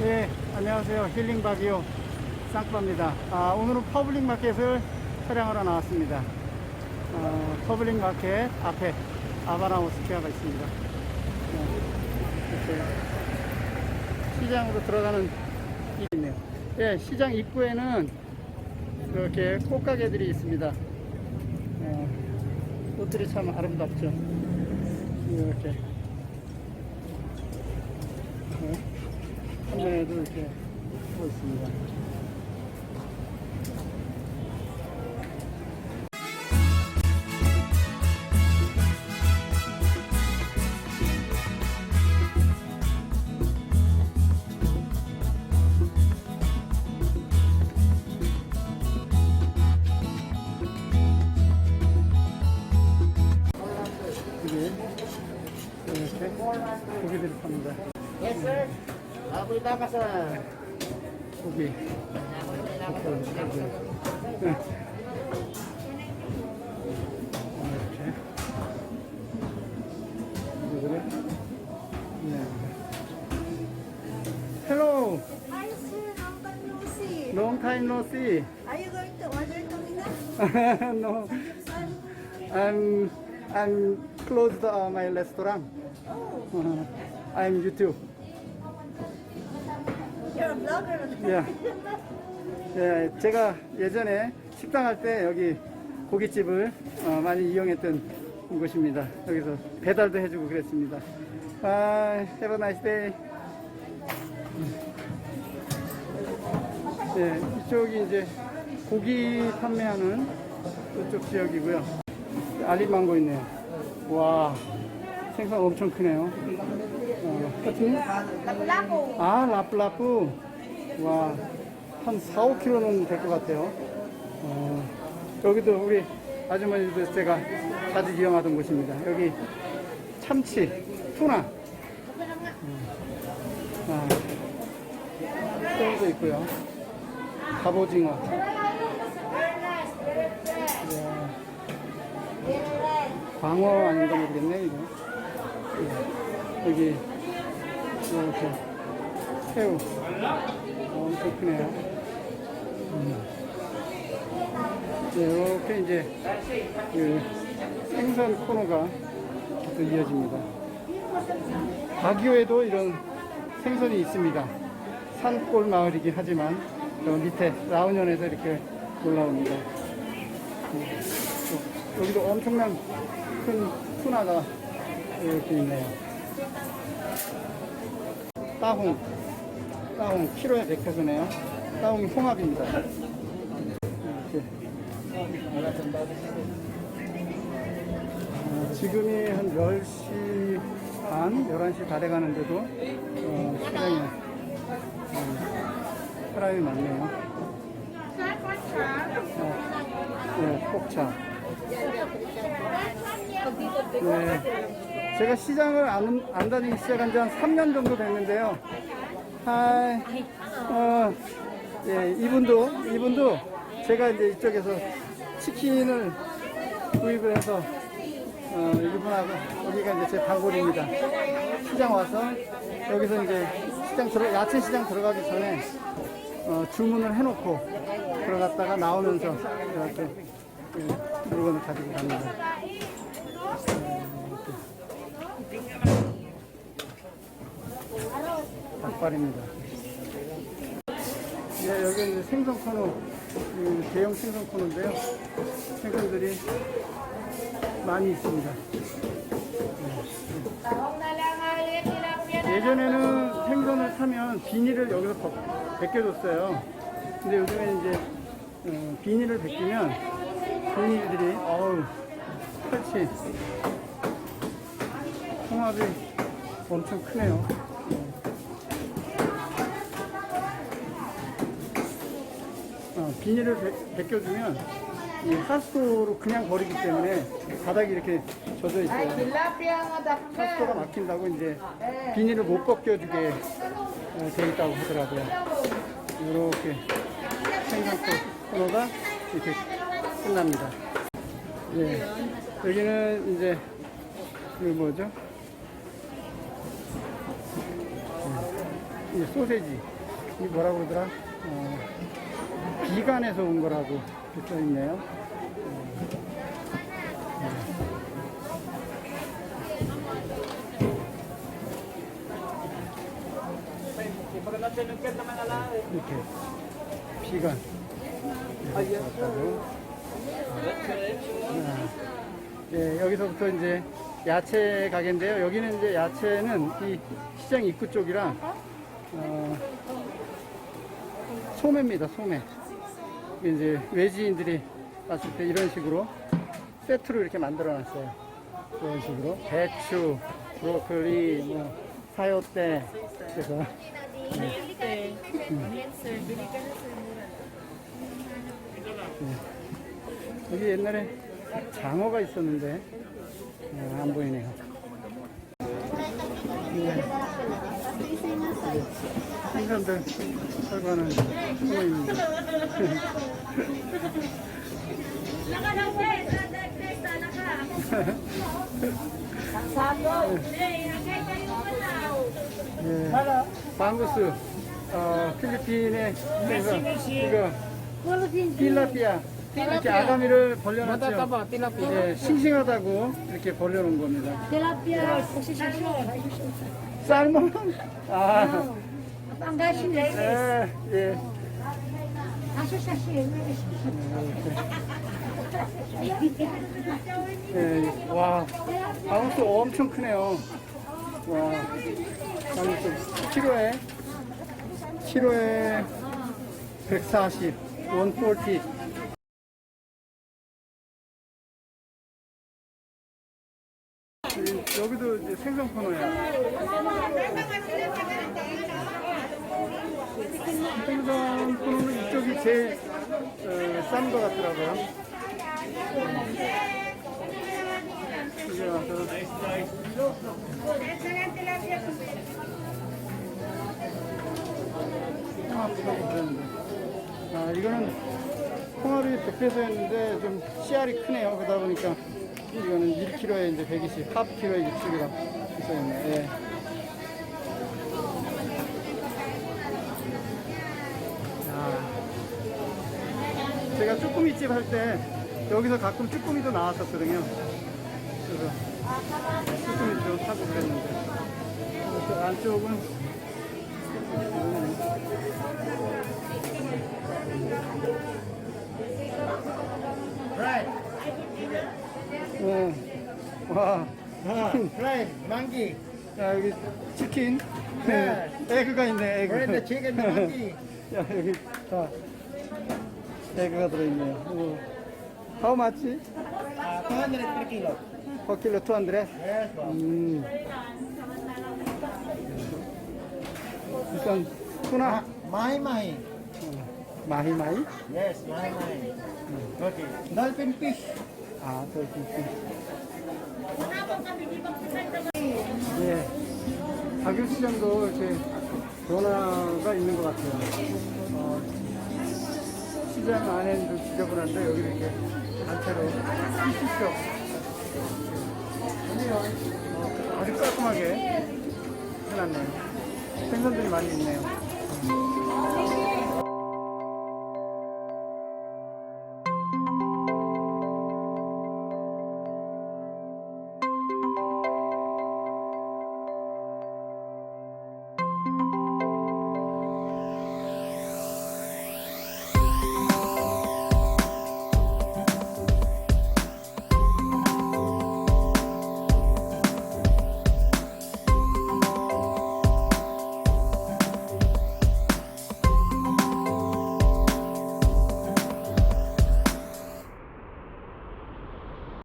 예, 안녕하세요. 힐링 바기오 쌍빠입니다. 아, 오늘은 퍼블릭 마켓을 촬영하러 나왔습니다. 어, 퍼블릭 마켓 앞에 아바나우 스퀘어가 있습니다. 어, 이렇게 시장으로 들어가는 길이 있네요. 예, 시장 입구에는 이렇게 꽃가게들이 있습니다. 어, 꽃들이 참 아름답죠. 이렇게. 어, 한면에도 이렇게 하고 있습니다. 이게 이렇게 고기들을 팝니다. Yes, Hello. Hi, sir. Long time no see. Long time no see. Are you going to order something now? no. I'm I'm closed uh, my restaurant. Oh. I'm YouTube. Vlogger. 예. 예, 제가 예전에 식당 할 때 여기 고깃집을 어, 많이 이용했던 곳입니다. 여기서 배달도 해주고 그랬습니다. 아, have a nice day. 예, 이쪽이 이제 고기 판매하는 이쪽 지역이고요. 알리망고 있네요. 와, 생선 엄청 크네요. 어, 커튼? Lapu-lapu. 아, 라플라프. 와, 한 4, 5kg는 될 것 같아요. 어, 여기도 우리 아주머니들 제가 자주 이용하던 곳입니다. 여기 참치, 투나. 음. 아, 새우도 있고요. 갑오징어. 광어 아닌가 모르겠네, 이거. 예, 여기 이렇게 새우 어, 엄청 크네요. 음. 네, 이렇게 이제 그 생선 코너가 또 이어집니다. 바기오에도 이런 생선이 있습니다. 산골 마을이긴 하지만 저 밑에 라운현에서 이렇게 올라옵니다. 음, 또 여기도 엄청난 큰 투나가 이렇게 있네요. 따홍, 따홍 키로에 100페소네요. 따홍이 홍합입니다. 어, 지금이 한 10시 반, 11시 다 돼가는데도 어, 시장에 어, 사람이 많네요. 어, 네, 폭차. 네. 제가 시장을 안, 안 다니기 시작한 지 한 3년 정도 됐는데요. 아, 어, 예, 이분도, 이분도 제가 이제 이쪽에서 치킨을 구입을 해서, 어, 이분하고, 여기가 이제 제 단골입니다. 시장 와서, 여기서 이제 시장 들어, 야채 시장 들어가기 전에, 어, 주문을 해놓고 들어갔다가 나오면서 이렇게 예, 물건을 가지고 갑니다. 닭발입니다. 예, 여기 생선 코너, 그 대형 생선 코너인데요. 생선들이 많이 있습니다. 예전에는 생선을 사면 비닐을 여기서 벗- 벗겨줬어요. 근데 요즘에 이제 어, 비닐을 벗기면 비닐들이 어우 펼치 홍합이 엄청 크네요. 어, 비닐을 벗- 벗겨주면 이 하수도로 그냥 버리기 때문에 바닥이 이렇게 젖어 있어요. 하수도가 막힌다고 이제 비닐을 못 벗겨주게 어, 돼 있다고 하더라고요. 이렇게 코- 코너가 이렇게 끝납니다. 예. 여기는 이제 그 뭐죠? 이 소세지. 이 뭐라고 그러더라? 어, 비간에서 온 거라고 써 있네요. 이렇게 비간. 이렇게 예, 여기서부터 이제 야채 가게인데요. 여기는 이제 야채는 이 시장 입구 쪽이라 어, 소매입니다. 소매. 이제 외지인들이 왔을 때 이런 식으로 세트로 이렇게 만들어 놨어요. 이런 식으로 배추, 브로콜리, 뭐 사요대 그래서 여기 옛날에 장어가 있었는데 어, 안 보이네요. 네. 설거하는 숨어 있는데. 예. 방구스, 어, 필리핀의 이거 필라피아. 이렇게 아가미를 벌려놨죠. 예, 싱싱하다고 이렇게 벌려놓은 겁니다. Tilapia, 살몬? 아, Pangasinan. 예, 예. Sa 예, 와, 방울토 엄청 크네요. 와, 방울토 키로에, 키로에 140, 140. 여기도 이제 생선 코너야. 생선 코너는 이쪽이 제일 어, 싼것 같더라고요. 아 이거는 홍합이 100페소였는데 좀 씨알이 크네요 그러다 보니까 이거는 1kg에 이제 120 하프키로에 60g 있어 있네 예. 아, 제가 쭈꾸미집 할 때 여기서 가끔 쭈꾸미도 나왔었거든요 그래서 쭈꾸미 좀 사고 그랬는데 그 안쪽은 Right. 어, 와, Ah, right. Monkey. 야 여기 치킨, 네, 에그가 있네 에그. Chicken and monkey? 야 여기 다 에그가 들어있네요. 어. How much? Uh, 200 per kilo. Per kilo 200? Yes. 음. 일단 투나 mahi. 마히 마히. Yes, mahi mahi. Okay. Dolphin fish. 아, 돌핀 예. 가격 시장도 이렇게 변화가 있는 것 같아요. 어, 시장 안에는 좀 지저분한데 여기 이렇게 단체로 피시숍. 어, 아주 깔끔하게 해놨네요. 생선들이 많이 있네요.